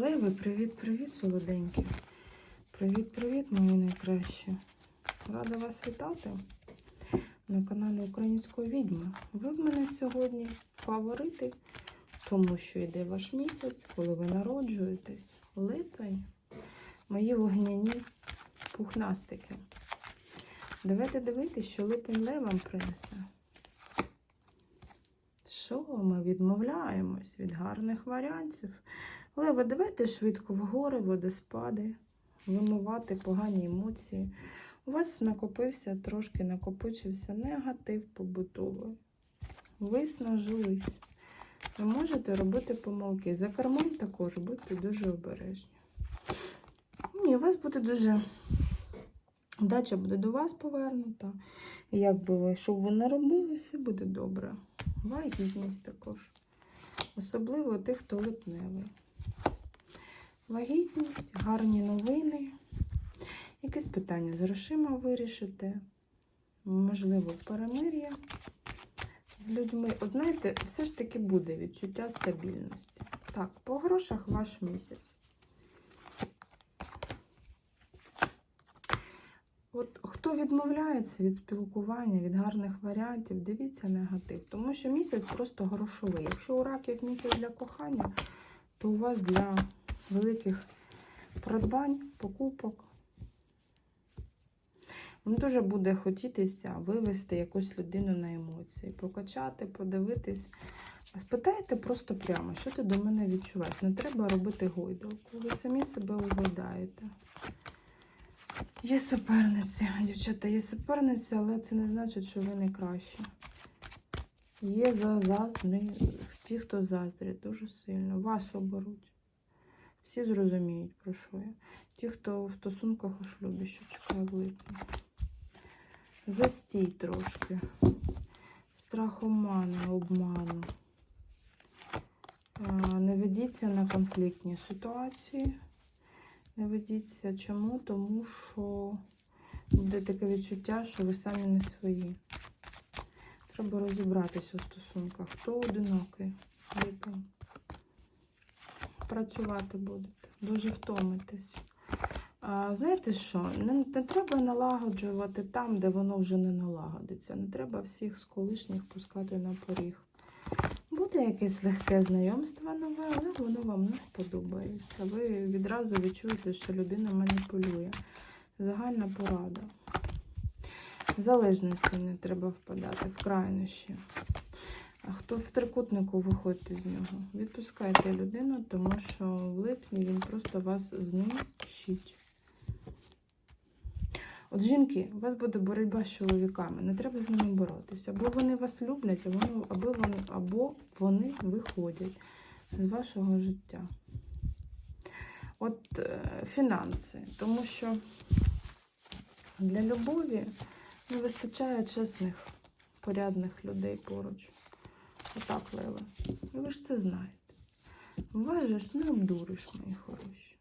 Леви, привіт-привіт, солоденькі. Привіт-привіт, мої найкращі. Рада вас вітати на каналі Української відьми. Ви в мене сьогодні фаворити, тому що йде ваш місяць, коли ви народжуєтесь. Липень. Мої вогняні пухнастики. Давайте дивитися, що липень левам принесе. Що ми відмовляємось від гарних варіантів? Лева, давайте швидко в гори, водоспади, вимивати погані емоції. У вас накопився трошки накопичився негатив побутовий. Виснажились. Ви можете робити помилки. За кермом також будьте дуже обережні. Ні, у вас буде дуже. Дача буде до вас повернута. І як би ви, що ви не робили, все буде добре. Вагітність також. Особливо тих, хто липневий. Вагітність, гарні новини. Якесь питання з грошима вирішите. Можливо, перемир'я з людьми. От знаєте, все ж таки буде відчуття стабільності. Так, по грошах ваш місяць. От хто відмовляється від спілкування, від гарних варіантів, дивіться негатив. Тому що місяць просто грошовий. Якщо у раків місяць для кохання, то у вас для великих придбань, покупок. Вам дуже буде хотітися вивести якусь людину на емоції, покачати, подивитись. Спитайте просто прямо, що ти до мене відчуваєш. Не треба робити гойдалку. Ви самі себе угойдаєте. Є суперниці, дівчата, є суперниці, але це не значить, що ви найкращі. Є за ті, хто заздрять дуже сильно. Вас оберуть. Всі зрозуміють, про що я. Ті, хто в стосунках у шлюбі, що чекає в липні. Застій трошки. Страхомани, обману. А, Не ведіться на конфліктні ситуації. Не ведіться. Чому? Тому що буде таке відчуття, що ви самі не свої. Треба розібратися у стосунках. Хто одинокий? Липень. Працювати будете. Дуже втомитесь. А, знаєте що? Не, не треба налагоджувати там, де воно вже не налагодиться. Не треба всіх з колишніх пускати на поріг. Буде якесь легке знайомство нове, але воно вам не сподобається. Ви відразу відчуєте, що людина маніпулює. Загальна порада. Залежності не треба впадати, в крайнощі. А хто в трикутнику виходьте з нього? Відпускайте людину, тому що в липні він просто вас знищить. От жінки, у вас буде боротьба з чоловіками, не треба з ними боротися. Або вони вас люблять, або вони, або вони, або вони виходять з вашого життя. От е, фінанси, тому що для любові не вистачає чесних, порядних людей поруч. Отак, Лева. Ви ж це знаєте. Важиш, не обдуриш, мої хороші.